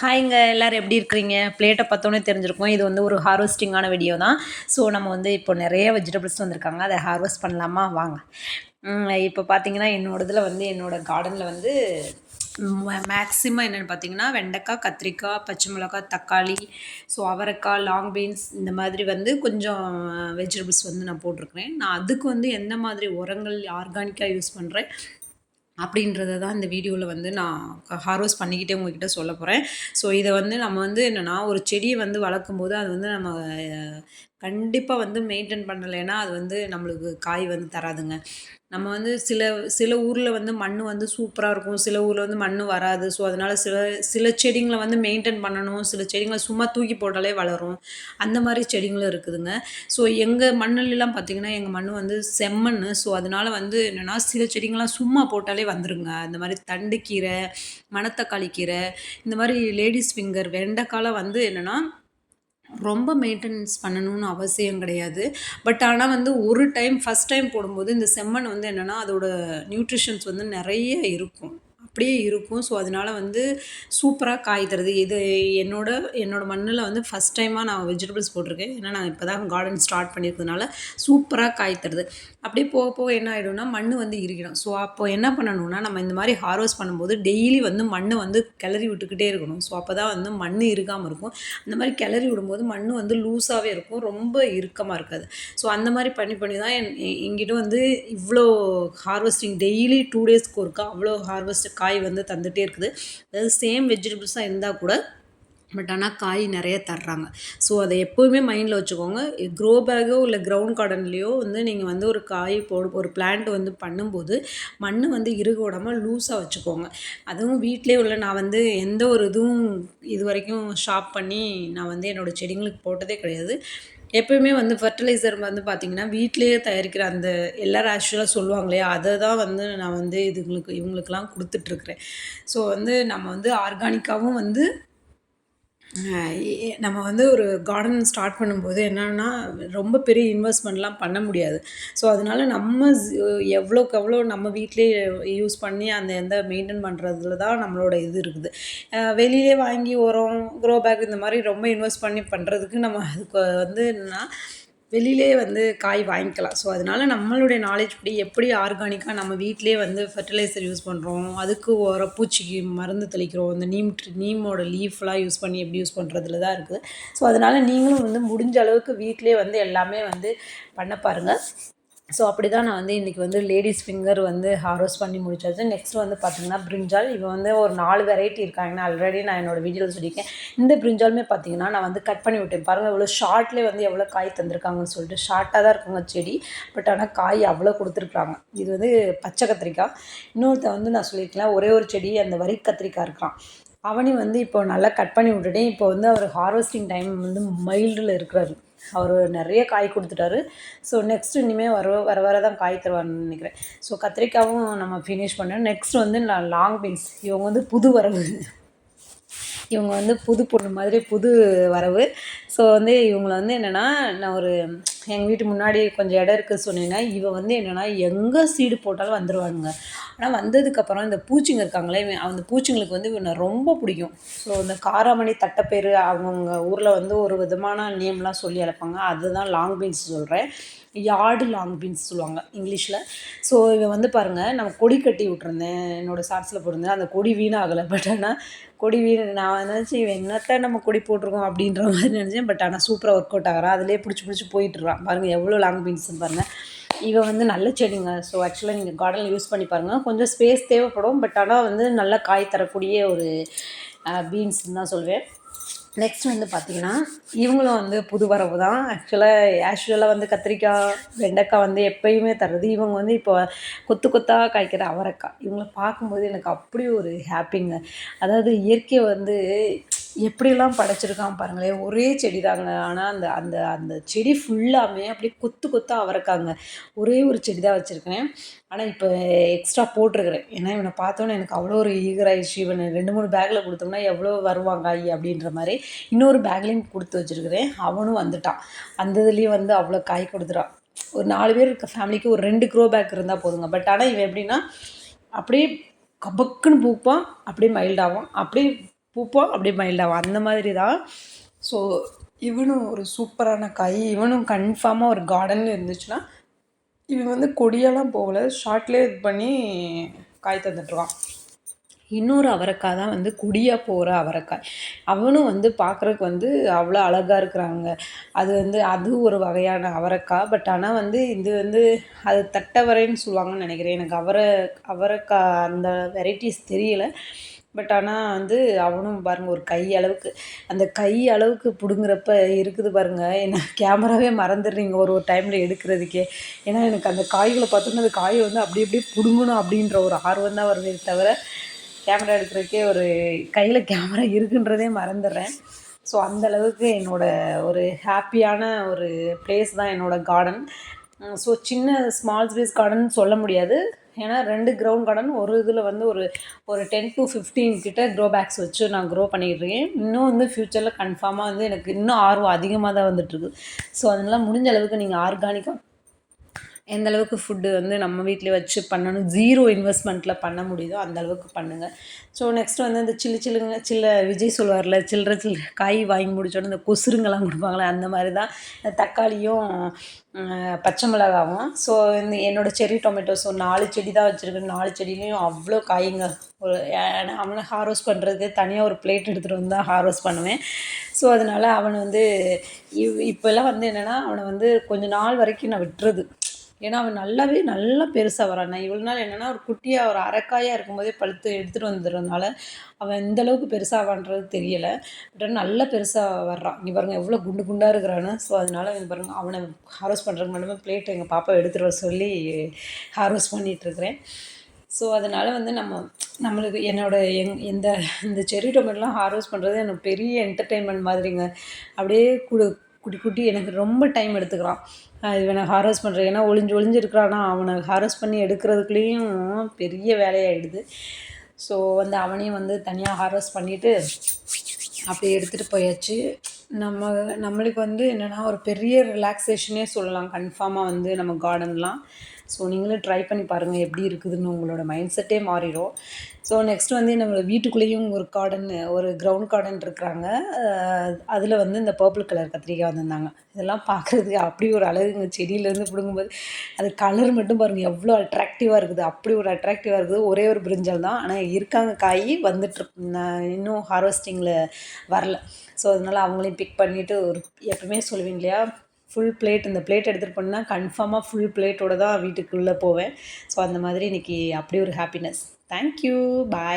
ஹாய்ங்க எல்லோரும் எப்படி இருக்கிறீங்க? பிளேட்டை பார்த்தோன்னே தெரிஞ்சிருக்கும். இது வந்து ஒரு ஹார்வெஸ்டிங்கான வீடியோ தான். ஸோ நம்ம வந்து இப்போ நிறைய வெஜிடபிள்ஸ் வந்திருக்காங்க. அதை ஹார்வெஸ்ட் பண்ணலாமா? வாங்க. இப்போ பார்த்தீங்கன்னா என்னோட இதில் வந்து என்னோடய கார்டனில் வந்து மேக்ஸிமம் என்னென்னு பார்த்தீங்கன்னா வெண்டைக்காய் கத்திரிக்காய் பச்சை மிளகாய் தக்காளி ஸோ அவரைக்காய் லாங் பீன்ஸ் இந்த மாதிரி வந்து கொஞ்சம் வெஜிடபிள்ஸ் வந்து நான் போட்டிருக்கிறேன். நான் அதுக்கு வந்து எந்த மாதிரி உரங்கள் ஆர்கானிக்காக யூஸ் பண்ணுறேன் அப்படின்றத தான் இந்த வீடியோவில் வந்து நான் ஹார்வெஸ்ட் பண்ணிக்கிட்டே உங்ககிட்ட சொல்ல போகிறேன் ஸோ இதை வந்து நம்ம வந்து என்னென்னா ஒரு செடியை வந்து வளர்க்கும்போது அது வந்து நம்ம கண்டிப்பாக வந்து மெயின்டைன் பண்ணலைன்னா அது வந்து நம்மளுக்கு காய் வந்து தராதுங்க. நம்ம வந்து சில சில ஊரில் வந்து மண் வந்து சூப்பராக இருக்கும். சில ஊரில் வந்து மண் வராது. ஸோ அதனால் சில சில செடிங்களை வந்து மெயின்டைன் பண்ணணும். சில செடிங்களை சும்மா தூக்கி போட்டாலே வளரும். அந்த மாதிரி செடிங்களும் இருக்குதுங்க. ஸோ எங்கள் மண்ணிலலாம் பார்த்திங்கன்னா எங்கள் மண் வந்து செம்மண். ஸோ அதனால் வந்து என்னென்னா சில செடிங்கள்லாம் சும்மா போட்டாலே வந்துருங்க. அந்த மாதிரி தண்டு கீரை மணத்தக்காளி கீரை இந்த மாதிரி லேடிஸ் ஃபிங்கர் வெண்டைக்காலம் வந்து என்னென்னா ரொம்ப மெயின்டெனன்ஸ் பண்ணணும்னு அவசியம் கிடையாது. பட் ஆனால் வந்து ஒரு டைம் ஃபஸ்ட் டைம் போடும்போது இந்த செம்மண் வந்து என்னென்னா அதோட நியூட்ரிஷன்ஸ் வந்து நிறைய இருக்கும். அப்படியே இருக்கும். ஸோ அதனால் வந்து சூப்பராக காய் தருது இது என்னோட என்னோடய மண்ணில் வந்து ஃபஸ்ட் டைமாக நான் வெஜிடபிள்ஸ் போட்டிருக்கேன். ஏன்னா நான் இப்போ தான் கார்டன் ஸ்டார்ட் பண்ணியிருக்கிறதுனால சூப்பராக காய் தருது அப்படியே போக போக என்ன ஆகிடும்னா மண் வந்து இறுகிடும். ஸோ அப்போ என்ன பண்ணணும்னா நம்ம இந்த மாதிரி ஹார்வெஸ்ட் பண்ணும்போது டெய்லி வந்து மண்ணை வந்து கிளறி விட்டுக்கிட்டே இருக்கணும். ஸோ அப்போ தான் வந்து மண் இருக்காமல் இருக்கும். அந்த மாதிரி கிளறி விடும்போது மண் வந்து லூஸாகவே இருக்கும். ரொம்ப இறுக்கமாக இருக்காது. ஸோ அந்த மாதிரி பண்ணி பண்ணி தான் என் எங்கிட்ட வந்து இவ்வளோ ஹார்வெஸ்டிங் டெய்லி டூ டேஸ்க்கு ஒருக்கா அவ்வளோ ஹார்வெஸ்ட் காய் காய் வந்து தந்துகிட்டே இருக்குது. அதாவது சேம் வெஜிடபிள்ஸாக இருந்தால் கூட பட் ஆனால் காய் நிறைய தர்றாங்க. ஸோ அதை எப்போவுமே மைண்டில் வச்சுக்கோங்க. க்ரோ பேக்கோ இல்லை க்ரௌண்ட் கார்டன்லேயோ வந்து நீங்கள் வந்து ஒரு காய் போடு ஒரு பிளான்ட் வந்து பண்ணும்போது மண் வந்து இறுக விடாமல் லூஸாக வச்சுக்கோங்க. அதுவும் வீட்டிலே உள்ள நான் வந்து எந்த ஒரு இதுவும் இது வரைக்கும் ஷாப் பண்ணி நான் வந்து என்னோடய செடிங்களுக்கு போட்டதே கிடையாது. எப்போயுமே வந்து ஃபர்டிலைசர் வந்து பார்த்திங்கன்னா வீட்டிலேயே தயாரிக்கிற அந்த எல்லோரும் ஆக்சுவலாக சொல்லுவாங்க இல்லையா அதை தான் வந்து நான் வந்து இதுங்களுக்கு இவங்களுக்கெல்லாம் கொடுத்துட்ருக்குறேன் ஸோ வந்து நம்ம வந்து ஆர்கானிக்காகவும் வந்து நம்ம வந்து ஒரு கார்டன் ஸ்டார்ட் பண்ணும்போது என்னென்னா ரொம்ப பெரிய இன்வெஸ்ட்மெண்ட்லாம் பண்ண முடியாது. ஸோ அதனால நம்ம எவ்வளோக்கு எவ்வளோ நம்ம வீட்டிலேயே யூஸ் பண்ணி அந்த எந்த மெயின்டைன் பண்ணுறதுல தான் நம்மளோட இது இருக்குது. வெளியிலே வாங்கி உரம் க்ரோ பேக் இந்த மாதிரி ரொம்ப இன்வெஸ்ட் பண்ணி பண்ணுறதுக்கு நம்ம அதுக்கு வந்து என்னென்னா வெளியிலே வந்து காய் வாங்கிக்கலாம். ஸோ அதனால் நம்மளுடைய நாலேஜ் படி எப்படி ஆர்கானிக்காக நம்ம வீட்டிலே வந்து ஃபர்டிலைசர் யூஸ் பண்ணுறோம் அதுக்கு ஒரு பூச்சிக்கு மருந்து தெளிக்கிறோம் இந்த நீம் நீமோட லீஃப்லாம் யூஸ் பண்ணி எப்படி யூஸ் பண்ணுறதுல தான் இருக்குது. ஸோ அதனால் நீங்களும் வந்து முடிஞ்ச அளவுக்கு வீட்டிலே வந்து எல்லாமே வந்து பண்ண பாருங்கள் ஸோ அப்படி தான் நான் வந்து இன்றைக்கி வந்து லேடிஸ் ஃபிங்கர் வந்து ஹார்வெஸ்ட் பண்ணி முடிச்சாச்சு. நெக்ஸ்ட் வந்து பார்த்திங்கன்னா பிரிஞ்சால் இவன் வந்து ஒரு நாலு வெரைட்டி இருக்காங்கன்னா ஆல்ரெடி நான் என்னோடய வீடியோவில் சொல்லியிருக்கேன். இந்த பிரிஞ்சாலுமே பார்த்திங்கன்னா நான் வந்து கட் பண்ணி விட்டேன். பாருங்கள் இவ்வளோ ஷார்ட்லேயே வந்து எவ்வளோ காய் தந்திருக்காங்கன்னு சொல்லிட்டு ஷார்ட்டாக தான் இருக்குங்க செடி. பட் ஆனால் காய் அவ்வளோ கொடுத்துருக்குறாங்க. இது வந்து பச்சை கத்திரிக்காய். இன்னொருத்த வந்து நான் சொல்லியிருக்கேன் ஒரே ஒரு செடி அந்த வரி கத்திரிக்காய் இருக்கான் அவனையும் வந்து இப்போ நல்லா கட் பண்ணி விட்டுட்டேன். இப்போ வந்து அவர் ஹார்வெஸ்டிங் டைம் வந்து மைல்டில் இருக்கிறாரு. அவர் நிறைய காய் கொடுத்துட்டாரு. ஸோ நெக்ஸ்ட் இனிமேல் வர வர வர தான் காய் தருவார்னு நினைக்கிறேன். ஸோ கத்திரிக்காவும் நம்ம ஃபினிஷ் பண்ணோம் நெக்ஸ்ட் வந்து நான் லாங் பீன்ஸ் இவங்க வந்து புது வரவு. இவங்க வந்து புது பொண்ணு மாதிரி புது வரவு. ஸோ வந்து இவங்களை வந்து என்னென்னா நான் ஒரு எங்கள் வீட்டு முன்னாடி கொஞ்சம் இடம் இருக்குது சொன்னீங்கன்னா இவன் வந்து என்னென்னா எங்கே சீடு போட்டாலும் வந்துடுவானுங்க ஆனால் வந்ததுக்கப்புறம் இந்த பூச்சிங்க இருக்காங்களே அந்த பூச்சிங்களுக்கு வந்து இவனை ரொம்ப பிடிக்கும். ஸோ இந்த காராமணி தட்டைப்பேர் அவங்கவுங்க ஊரில் வந்து ஒரு விதமான நேம்லாம் சொல்லி அழைப்பாங்க. அதுதான் லாங் பீன்ஸ் சொல்கிறேன் யார்டு லாங் பீன்ஸ் சொல்லுவாங்க இங்கிலீஷில். ஸோ இவன் வந்து பாருங்கள் நம்ம கொடி கட்டி விட்ருந்தேன் என்னோடய ஷார்ட்ஸில் போட்டிருந்தேன். அந்த கொடி வீணாகலை. பட் ஆனால் கொடி வீண் நான் நினச்சி இவன் என்னத்தை நம்ம கொடி போட்டிருக்கோம் அப்படின்ற மாதிரி நினச்சேன். பட் ஆனால் சூப்பராக ஒர்க் அவுட் ஆகிறான் அதிலே பிடிச்சி பிடிச்சி போயிட்டுருக்கான் பாருங்கள் எவ்வளோ லாங் பீன்ஸ்னு பாருங்கள் இவன் வந்து நல்ல செடிங்க. ஸோ ஆக்சுவலாக நீங்கள் கார்டனில் யூஸ் பண்ணி பாருங்கள் கொஞ்சம் ஸ்பேஸ் தேவைப்படும். பட் ஆனால் வந்து நல்ல காய் தரக்கூடிய ஒரு பீன்ஸ்ன்னு தான் சொல்வேன். நெக்ஸ்ட் வந்து பார்த்திங்கன்னா இவங்களும் வந்து புது வரவு தான். ஆக்சுவலாக ஆக்சுவலாக வந்து கத்திரிக்காய் வெண்டைக்காய் வந்து எப்பயுமே தர்றது. இவங்க வந்து இப்போ கொத்து கொத்தாக காய்க்கிற அவரைக்காய். இவங்கள பார்க்கும்போது எனக்கு அப்படி ஒரு ஹாப்பிங்க அதாவது இயற்கையை வந்து எப்படிலாம் படைச்சிருக்கான் பாருங்களேன். ஒரே செடி தாங்க. ஆனால் அந்த அந்த அந்த செடி ஃபுல்லாமே அப்படியே கொத்து கொத்தாக அவரைக்காங்க. ஒரே ஒரு செடி தான் வச்சுருக்கேன் ஆனால் இப்போ எக்ஸ்ட்ரா போட்டிருக்கிறேன். ஏன்னா இவனை பார்த்தோன்னே எனக்கு அவ்வளோ ஒரு ஈகராயிடுச்சு இவனை ரெண்டு மூணு பேக்கில் கொடுத்தோம்னா எவ்வளோ வருவாங்க ஐ அப்படின்ற மாதிரி இன்னொரு பேக்லேயும் கொடுத்து வச்சுருக்கிறேன். அவனும் வந்துட்டான். அந்த இதுலேயும் வந்து அவ்வளோ காய் கொடுத்துட்டான் ஒரு நாலு பேர் இருக்க ஃபேமிலிக்கு ஒரு ரெண்டு க்ரோ பேக் இருந்தால் போதுங்க. பட் ஆனால் இவன் எப்படின்னா அப்படியே கபக்குன்னு பூப்பான். அப்படியே மைல்டாகும் அப்படியே பூப்போம். அப்படியே மைல்டாகும் அந்த மாதிரி தான் ஸோ இவனும் ஒரு சூப்பரான காய். இவனும் கன்ஃபார்மாக ஒரு கார்டன் இருந்துச்சுன்னா இவன் வந்து கொடியெல்லாம் போகல. ஷார்ட்லேயே இது பண்ணி காய் தந்துட்டுருவான் இன்னொரு அவரைக்காய் தான் வந்து கொடியாக போகிற அவரைக்காய். அவனும் வந்து பார்க்குறக்கு வந்து அவ்வளோ அழகாக இருக்கிறாங்க. அது வந்து அது ஒரு வகையான அவரைக்காய். பட் ஆனால் வந்து இது வந்து அது தட்டவரைன்னு சொல்லுவாங்கன்னு நினைக்கிறேன். எனக்கு அவரை அவரைக்காய் அந்த வெரைட்டிஸ் தெரியல. பட் ஆனால் வந்து அவனும் பாருங்கள் ஒரு கை அளவுக்கு அந்த கை அளவுக்கு பிடுங்குறப்ப இருக்குது பாருங்கள் என்ன கேமராவே மறந்துடுறீங்க ஒரு ஒரு டைமில் எடுக்கிறதுக்கே. ஏன்னா எனக்கு அந்த காய்களை பார்த்தோன்னா அந்த காயை வந்து அப்படி அப்படியே பிடுங்கணும் அப்படின்ற ஒரு ஆர்வம் தான் வருதே தவிர கேமரா எடுக்கிறதுக்கே ஒரு கையில் கேமரா இருக்குன்றதே மறந்துடுறேன். ஸோ அந்தளவுக்கு என்னோடய ஒரு ஹாப்பியான ஒரு ப்ளேஸ் தான் என்னோடய கார்டன் ஸோ சின்ன ஸ்மால் ஸ்பேஸ் கார்டன் சொல்ல முடியாது. ஏன்னா ரெண்டு கிரவுண்ட் கார்டன் ஒரு இதில் வந்து ஒரு ஒரு டென் டு ஃபிஃப்டீன் கிட்ட க்ரோ பேக்ஸ் வச்சு நான் க்ரோ பண்ணிகிட்ருக்கேன் இன்னும் வந்து ஃப்யூச்சரில் கன்ஃபார்மாக வந்து எனக்கு இன்னும் ஆர்வம் அதிகமாக தான் வந்துட்டுருக்கு ஸோ அதனால் முடிஞ்ச அளவுக்கு நீங்கள் ஆர்கானிக்காக எந்த அளவுக்கு ஃபுட்டு வந்து நம்ம வீட்டிலே வச்சு பண்ணணும் ஜீரோ இன்வெஸ்ட்மெண்ட்டில் பண்ண முடியுதோ அந்த அளவுக்கு பண்ணுங்கள் ஸோ நெக்ஸ்ட் வந்து இந்த சில்லு சில்லுங்க சில்ல விஜய் சொல்வாரில் சில்லற சில்லற காய் வாங்கி முடிச்சோடனே இந்த கொசுருங்கெல்லாம் கொடுப்பாங்களே அந்த மாதிரி தான் தக்காளியும் பச்சை மிளகாவும். ஸோ இந்த என்னோடய செரி டொமேட்டோ ஸோ நாலு செடி தான் வச்சுருக்கேன். நாலு செடியிலையும் அவ்வளோ காய்ங்க. ஒரு அவனை ஹார்வெஸ்ட் பண்ணுறதுக்கு தனியாக ஒரு பிளேட் எடுத்துகிட்டு வந்து தான் ஹார்வெஸ்ட் பண்ணுவேன். ஸோ அதனால் அவனை வந்து இவ் இப்போல்லாம் வந்து என்னென்னா அவனை வந்து கொஞ்ச நாள் வரைக்கும் நான் விட்டுறது. ஏன்னா அவன் நல்லாவே நல்லா பெருசாக வரான். நான் இவ்வளோ நாள் என்னென்னா ஒரு குட்டியாக ஒரு அரைக்காயாக இருக்கும்போதே பழுத்து எடுத்துகிட்டு வந்துடுறதுனால அவன் இந்த அளவுக்கு பெருசாவான்றது தெரியலை. பட் நல்லா பெருசாக வர்றான். இங்கே பாருங்கள் எவ்வளோ குண்டு குண்டாக இருக்கிறான்னு ஸோ அதனால இங்கே பாருங்கள் அவனை ஹார்வெஸ்ட் பண்ணுறதுக்கு மட்டுமே பிளேட் எங்கள் பாப்பா எடுத்துகிட்டு வர சொல்லி ஹார்வெஸ்ட் பண்ணிகிட்ருக்கிறேன் ஸோ அதனால் வந்து நம்ம நம்மளுக்கு என்னோடய எங் இந்த இந்த செரி டொமேட்டோலாம் ஹார்வெஸ்ட் பண்ணுறது எனக்கு பெரிய என்டர்டெயின்மெண்ட் மாதிரிங்க. அப்படியே குடு குட்டி குட்டி எனக்கு ரொம்ப டைம் எடுத்துக்கிறான். இவனை ஹாரஸ் பண்ணுறேன் ஏன்னா ஒளிஞ்சு ஒளிஞ்சு இருக்கிறானா அவனை ஹாரஸ் பண்ணி எடுக்கிறதுக்குள்ளேயும் பெரிய வேலையாயிடுது. ஸோ வந்து அவனையும் வந்து தனியாக ஹாரஸ் பண்ணிவிட்டு அப்படி எடுத்துகிட்டு போயாச்சு. நம்ம நம்மளுக்கு வந்து என்னென்னா ஒரு பெரிய ரிலாக்ஸேஷனே சொல்லலாம். கன்ஃபார்மாக வந்து நம்ம கார்டன்லாம் ஸோ நீங்களும் ட்ரை பண்ணி பாருங்கள் எப்படி இருக்குதுன்னு உங்களோட மைண்ட் செட்டே மாறிடும். ஸோ நெக்ஸ்ட் வந்து நம்ம வீட்டுக்குள்ளேயும் ஒரு கார்டன் ஒரு கிரவுண்ட் கார்டன் இருக்கிறாங்க. அதில் வந்து இந்த பர்பிள் கலர் கத்திரிக்காய் வந்திருந்தாங்க. இதெல்லாம் பார்க்குறதுக்கு அப்படி ஒரு அழகுங்க செடியிலேருந்து பிடுங்கும்போது அது கலர் மட்டும் பாருங்கள் எவ்வளோ அட்ராக்டிவாக இருக்குது. அப்படி ஒரு அட்ராக்டிவாக இருக்குது. ஒரே ஒரு பிரிஞ்சல் தான். ஆனால் இருக்காங்க காய் வந்துட்டு இன்னும் ஹார்வெஸ்டிங்கில் வரல. ஸோ அதனால் அவங்களையும் பிக் பண்ணிவிட்டு ஒரு எப்பவுமே சொல்லுவீங்க இல்லையா? ஃபுல் பிளேட் இந்த பிளேட் எடுத்துகிட்டு போனால் கன்ஃபார்மாக ஃபுல் பிளேட்டோடு தான் வீட்டுக்குள்ளே போவேன். ஸோ அந்த மாதிரி இன்றைக்கி அப்படி ஒரு ஹாப்பினஸ் Thank you. Bye.